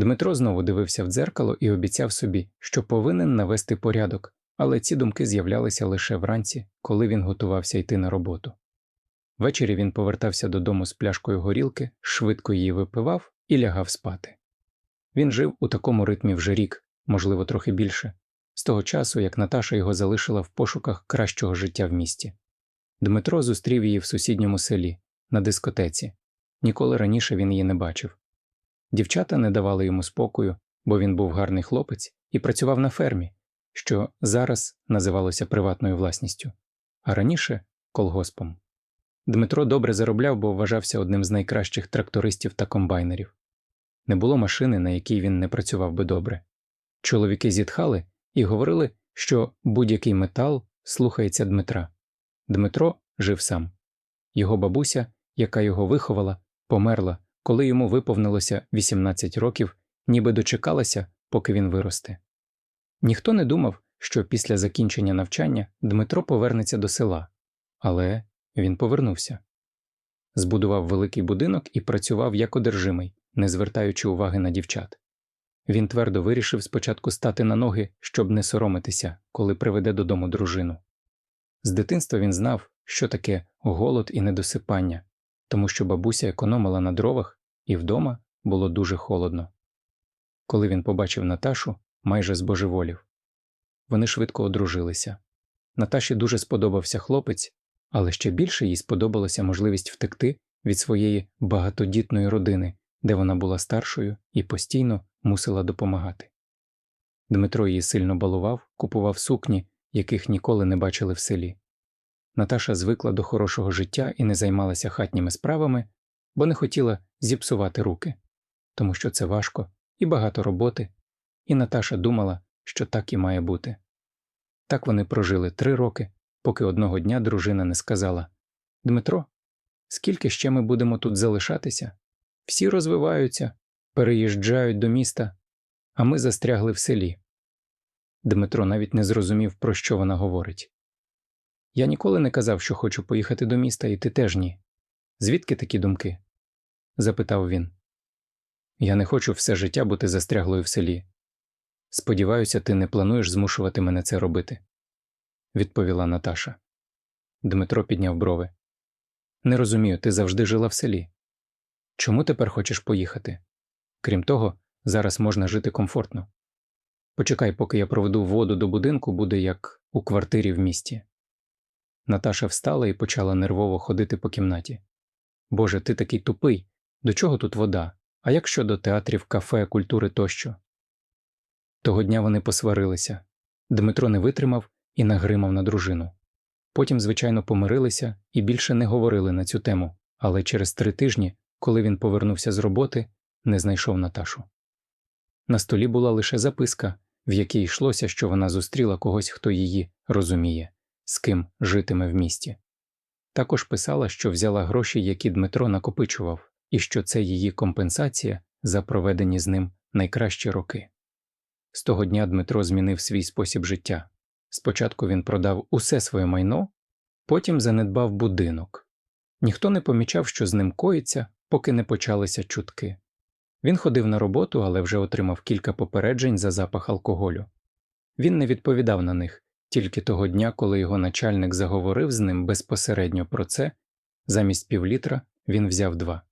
Дмитро знову дивився в дзеркало і обіцяв собі, що повинен навести порядок, але ці думки з'являлися лише вранці, коли він готувався йти на роботу. Ввечері він повертався додому з пляшкою горілки, швидко її випивав і лягав спати. Він жив у такому ритмі вже рік, можливо, трохи більше, з того часу, як Наташа його залишила в пошуках кращого життя в місті. Дмитро зустрів її в сусідньому селі, на дискотеці. Ніколи раніше він її не бачив. Дівчата не давали йому спокою, бо він був гарний хлопець і працював на фермі, що зараз називалося приватною власністю, а раніше колгоспом. Дмитро добре заробляв, бо вважався одним з найкращих трактористів та комбайнерів. Не було машини, на якій він не працював би добре. Чоловіки зітхали і говорили, що будь-який метал слухається Дмитра. Дмитро жив сам. Його бабуся, яка його виховала, померла, коли йому виповнилося 18 років, ніби дочекалася, поки він виросте. Ніхто не думав, що після закінчення навчання Дмитро повернеться до села, але він повернувся. Збудував великий будинок і працював як одержимий, не звертаючи уваги на дівчат. Він твердо вирішив спочатку стати на ноги, щоб не соромитися, коли приведе додому дружину. З дитинства він знав, що таке голод і недосипання, тому що бабуся економила на дровах, і вдома було дуже холодно. Коли він побачив Наташу, майже збожеволів. Вони швидко одружилися. Наташі дуже сподобався хлопець, але ще більше їй сподобалася можливість втекти від своєї багатодітної родини, де вона була старшою і постійно мусила допомагати. Дмитро її сильно балував, купував сукні, яких ніколи не бачили в селі. Наташа звикла до хорошого життя і не займалася хатніми справами, бо не хотіла зіпсувати руки, тому що це важко і багато роботи, і Наташа думала, що так і має бути. Так вони прожили три роки, поки одного дня дружина не сказала Дмитро, скільки ще ми будемо тут залишатися? Всі розвиваються, переїжджають до міста, а ми застрягли в селі. Дмитро навіть не зрозумів, про що вона говорить. Я ніколи не казав, що хочу поїхати до міста, і ти теж ні. Звідки такі думки? запитав він. Я не хочу все життя бути застряглою в селі. Сподіваюся, ти не плануєш змушувати мене це робити, відповіла Наташа. Дмитро підняв брови. Не розумію, ти завжди жила в селі. Чому тепер хочеш поїхати? Крім того, зараз можна жити комфортно. Почекай, поки я проведу воду до будинку, буде як у квартирі в місті. Наташа встала і почала нервово ходити по кімнаті. Боже, ти такий тупий. До чого тут вода? А як щодо театрів, кафе, культури тощо? Того дня вони посварилися. Дмитро не витримав і нагримав на дружину. Потім, звичайно, помирилися і більше не говорили на цю тему, але через три тижні, коли він повернувся з роботи, не знайшов Наташу. На столі була лише записка, в якій йшлося, що вона зустріла когось, хто її розуміє, з ким житиме в місті. Також писала, що взяла гроші, які Дмитро накопичував, і що це її компенсація за проведені з ним найкращі роки. З того дня Дмитро змінив свій спосіб життя. Спочатку він продав усе своє майно, потім занедбав будинок. Ніхто не помічав, що з ним коїться, поки не почалися чутки. Він ходив на роботу, але вже отримав кілька попереджень за запах алкоголю. Він не відповідав на них, тільки того дня, коли його начальник заговорив з ним безпосередньо про це, замість півлітра він взяв два.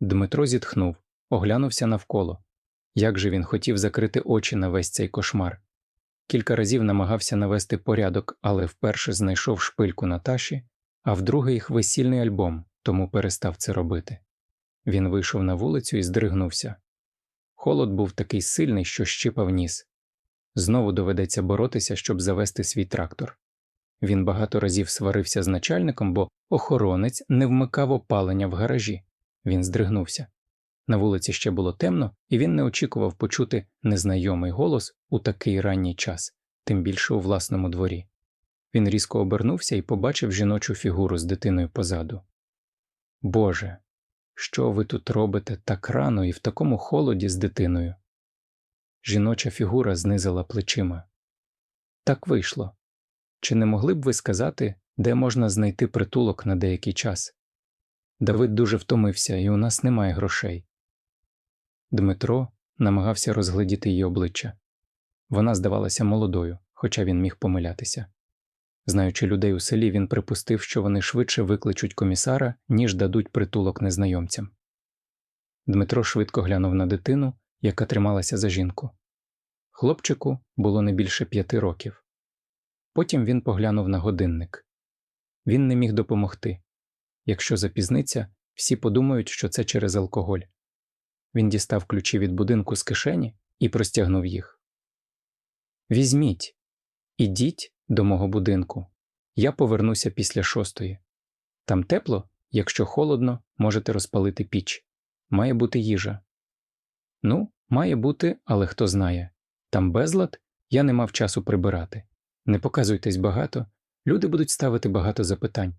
Дмитро зітхнув, оглянувся навколо. Як же він хотів закрити очі на весь цей кошмар. Кілька разів намагався навести порядок, але вперше знайшов шпильку Наташі, а вдруге їх весільний альбом, тому перестав це робити. Він вийшов на вулицю і здригнувся. Холод був такий сильний, що щипав ніс. Знову доведеться боротися, щоб завести свій трактор. Він багато разів сварився з начальником, бо охоронець не вмикав опалення в гаражі. Він здригнувся. На вулиці ще було темно, і він не очікував почути незнайомий голос у такий ранній час, тим більше у власному дворі. Він різко обернувся і побачив жіночу фігуру з дитиною позаду. Боже, що ви тут робите так рано і в такому холоді з дитиною? Жіноча фігура знизила плечима. Так вийшло. Чи не могли б ви сказати, де можна знайти притулок на деякий час? Давид дуже втомився, і у нас немає грошей. Дмитро намагався розгледіти її обличчя. Вона здавалася молодою, хоча він міг помилятися. Знаючи людей у селі, він припустив, що вони швидше викличуть комісара, ніж дадуть притулок незнайомцям. Дмитро швидко глянув на дитину, яка трималася за жінку. Хлопчику було не більше п'яти років. Потім він поглянув на годинник. Він не міг допомогти. Якщо запізниться, всі подумають, що це через алкоголь. Він дістав ключі від будинку з кишені і простягнув їх. Візьміть, ідіть до мого будинку. Я повернуся після шостої. Там тепло, якщо холодно, можете розпалити піч. Має бути їжа. Ну, має бути, але хто знає. Там безлад, я не мав часу прибирати. Не показуйтесь багато, люди будуть ставити багато запитань.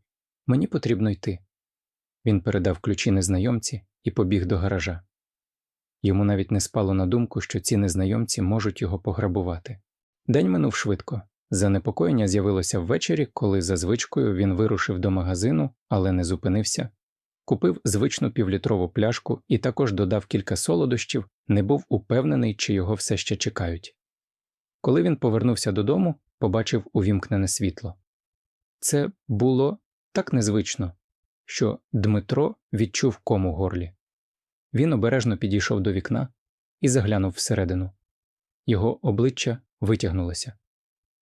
Мені потрібно йти. Він передав ключі незнайомці і побіг до гаража. Йому навіть не спало на думку, що ці незнайомці можуть його пограбувати. День минув швидко. Занепокоєння з'явилося ввечері, коли за звичкою він вирушив до магазину, але не зупинився. Купив звичну півлітрову пляшку і також додав кілька солодощів, не був упевнений, чи його все ще чекають. Коли він повернувся додому, побачив увімкнене світло. Це було так незвично, що Дмитро відчув ком у горлі. Він обережно підійшов до вікна і заглянув всередину. Його обличчя витягнулося.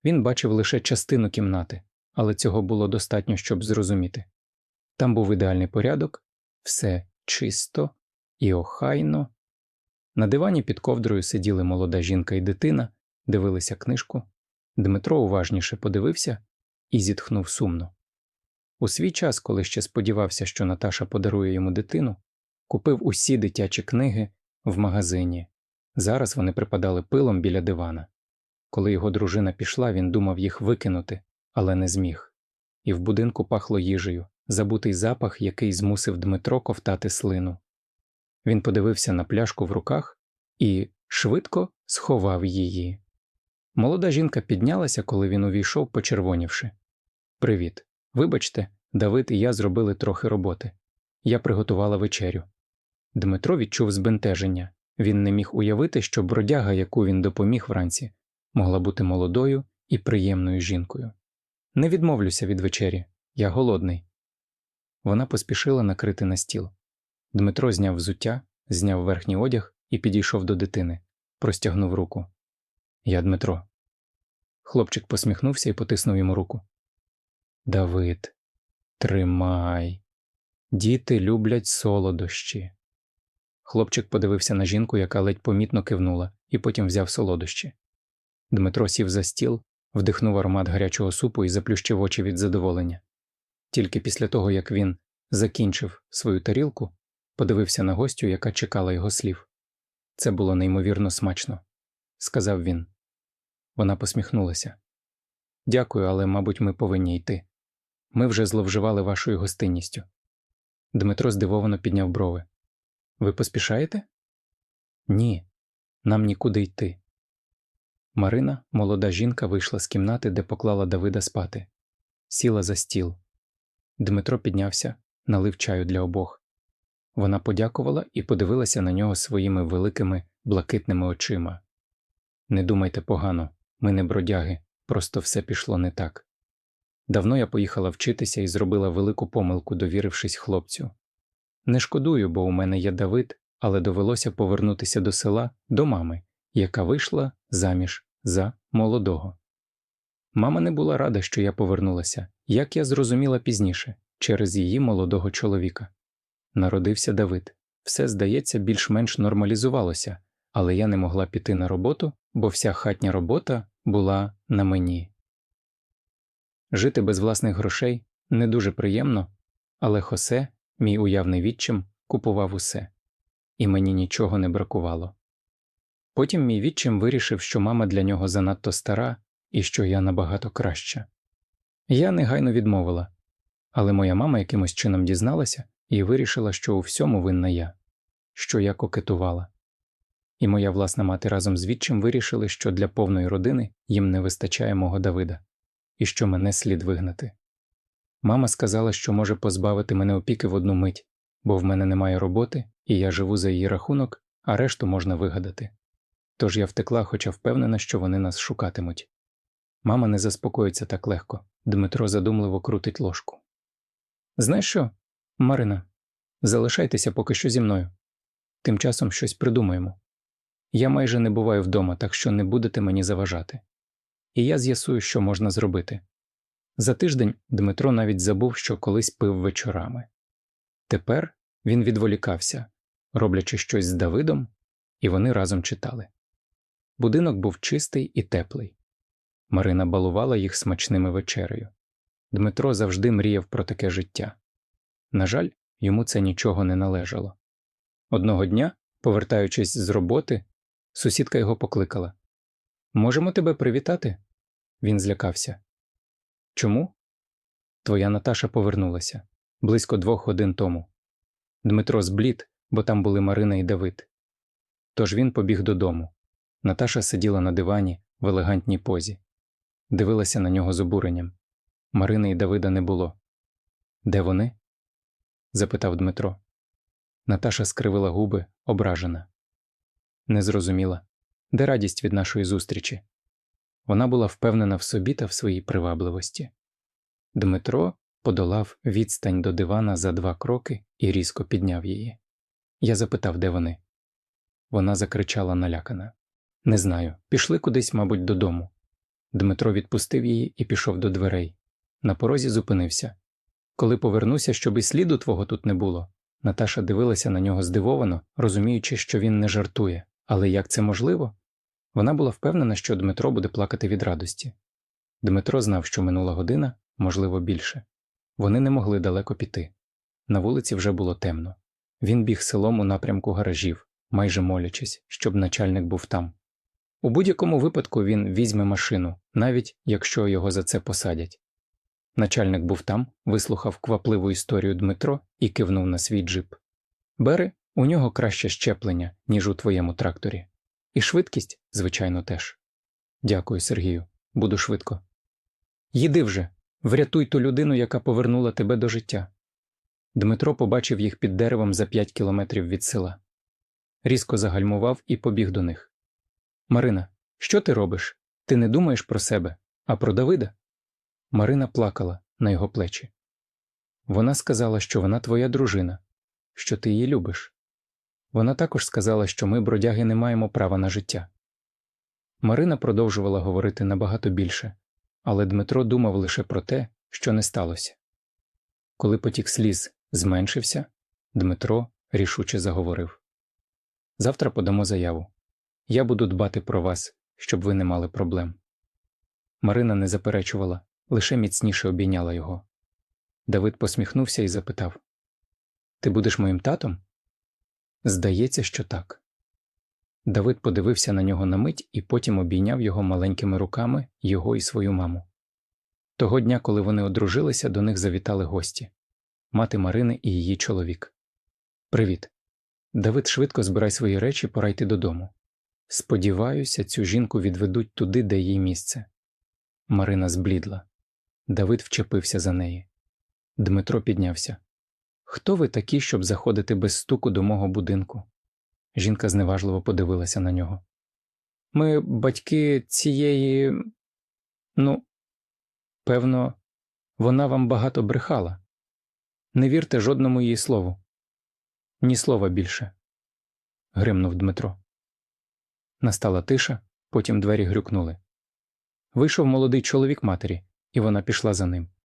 Він бачив лише частину кімнати, але цього було достатньо, щоб зрозуміти. Там був ідеальний порядок, все чисто і охайно. На дивані під ковдрою сиділи молода жінка і дитина, дивилися книжку. Дмитро уважніше подивився і зітхнув сумно. У свій час, коли ще сподівався, що Наташа подарує йому дитину, купив усі дитячі книги в магазині. Зараз вони припадали пилом біля дивана. Коли його дружина пішла, він думав їх викинути, але не зміг. І в будинку пахло їжею, забутий запах, який змусив Дмитро ковтати слину. Він подивився на пляшку в руках і швидко сховав її. Молода жінка піднялася, коли він увійшов, почервонівши. Привіт. Вибачте, Давид і я зробили трохи роботи. Я приготувала вечерю. Дмитро відчув збентеження. Він не міг уявити, що бродяга, яку він допоміг вранці, могла бути молодою і приємною жінкою. Не відмовлюся від вечері, я голодний. Вона поспішила накрити на стіл. Дмитро зняв взуття, зняв верхній одяг і підійшов до дитини, простягнув руку. Я Дмитро. Хлопчик посміхнувся і потиснув йому руку. Давид, тримай. Діти люблять солодощі. Хлопчик подивився на жінку, яка ледь помітно кивнула, і потім взяв солодощі. Дмитро сів за стіл, вдихнув аромат гарячого супу і заплющив очі від задоволення. Тільки після того, як він закінчив свою тарілку, подивився на гостю, яка чекала його слів. Це було неймовірно смачно, сказав він. Вона посміхнулася. Дякую, але, мабуть, ми повинні йти. Ми вже зловживали вашою гостинністю. Дмитро здивовано підняв брови. Ви поспішаєте? Ні, нам нікуди йти. Марина, молода жінка, вийшла з кімнати, де поклала Давида спати, сіла за стіл. Дмитро піднявся, налив чаю для обох. Вона подякувала і подивилася на нього своїми великими блакитними очима. Не думайте погано, ми не бродяги, просто все пішло не так. Давно я поїхала вчитися і зробила велику помилку, довірившись хлопцю. Не шкодую, бо у мене є Давид, але довелося повернутися до села до мами, яка вийшла заміж за молодого. Мама не була рада, що я повернулася, як я зрозуміла пізніше, через її молодого чоловіка. Народився Давид. Все, здається, більш-менш нормалізувалося, але я не могла піти на роботу, бо вся хатня робота була на мені. Жити без власних грошей не дуже приємно, але Хосе, мій уявний відчим, купував усе, і мені нічого не бракувало. Потім мій відчим вирішив, що мама для нього занадто стара і що я набагато краща. Я негайно відмовила, але моя мама якимось чином дізналася і вирішила, що у всьому винна я, що я кокетувала. І моя власна мати разом з відчим вирішили, що для повної родини їм не вистачає мого Давида, і що мене слід вигнати. Мама сказала, що може позбавити мене опіки в одну мить, бо в мене немає роботи, і я живу за її рахунок, а решту можна вигадати. Тож я втекла, хоча впевнена, що вони нас шукатимуть. Мама не заспокоїться так легко. Дмитро задумливо крутить ложку. Знаєш що, Марина, залишайтеся поки що зі мною. Тим часом щось придумаємо. Я майже не буваю вдома, так що не будете мені заважати. І я з'ясую, що можна зробити. За тиждень Дмитро навіть забув, що колись пив вечорами. Тепер він відволікався, роблячи щось з Давидом, і вони разом читали. Будинок був чистий і теплий. Марина балувала їх смачними вечерею. Дмитро завжди мріяв про таке життя. На жаль, йому це нічого не належало. Одного дня, повертаючись з роботи, сусідка його покликала Можемо тебе привітати? Він злякався. Чому? Твоя Наташа повернулася близько двох годин тому. Дмитро зблід, бо там були Марина і Давид. Тож він побіг додому. Наташа сиділа на дивані в елегантній позі, дивилася на нього з обуренням. Марини і Давида не було. Де вони? Запитав Дмитро. Наташа скривила губи, ображена. Не зрозуміла, де радість від нашої зустрічі. Вона була впевнена в собі та в своїй привабливості. Дмитро подолав відстань до дивана за два кроки і різко підняв її. Я запитав, де вони. Вона закричала налякана. Не знаю, пішли кудись, мабуть, додому. Дмитро відпустив її і пішов до дверей. На порозі зупинився. Коли повернуся, щоб і сліду твого тут не було. Наташа дивилася на нього здивовано, розуміючи, що він не жартує. Але як це можливо? Вона була впевнена, що Дмитро буде плакати від радості. Дмитро знав, що минула година, можливо, більше. Вони не могли далеко піти. На вулиці вже було темно. Він біг селом у напрямку гаражів, майже молячись, щоб начальник був там. У будь-якому випадку він візьме машину, навіть якщо його за це посадять. Начальник був там, вислухав квапливу історію Дмитро і кивнув на свій джип. Бери, у нього краще щеплення, ніж у твоєму тракторі. І швидкість, звичайно, теж. Дякую, Сергію. Буду швидко. Їди вже, врятуй ту людину, яка повернула тебе до життя. Дмитро побачив їх під деревом за п'ять кілометрів від села. Різко загальмував і побіг до них. Марина, що ти робиш? Ти не думаєш про себе, а про Давида? Марина плакала на його плечі. Вона сказала, що вона твоя дружина, що ти її любиш. Вона також сказала, що ми, бродяги, не маємо права на життя. Марина продовжувала говорити набагато більше, але Дмитро думав лише про те, що не сталося. Коли потік сліз зменшився, Дмитро рішуче заговорив Завтра подамо заяву. Я буду дбати про вас, щоб ви не мали проблем. Марина не заперечувала, лише міцніше обійняла його. Давид посміхнувся і запитав Ти будеш моїм татом? Здається, що так. Давид подивився на нього на мить і потім обійняв його маленькими руками його і свою маму. Того дня, коли вони одружилися, до них завітали гості мати Марини і її чоловік. Привіт. Давид швидко збирай свої речі, пора йти додому. Сподіваюся, цю жінку відведуть туди, де їй місце. Марина зблідла. Давид вчепився за неї. Дмитро піднявся. Хто ви такі, щоб заходити без стуку до мого будинку? Жінка зневажливо подивилася на нього. Ми батьки цієї. Ну, певно, вона вам багато брехала. Не вірте жодному її слову. Ні слова більше. гримнув Дмитро. Настала тиша, потім двері грюкнули. Вийшов молодий чоловік матері, і вона пішла за ним.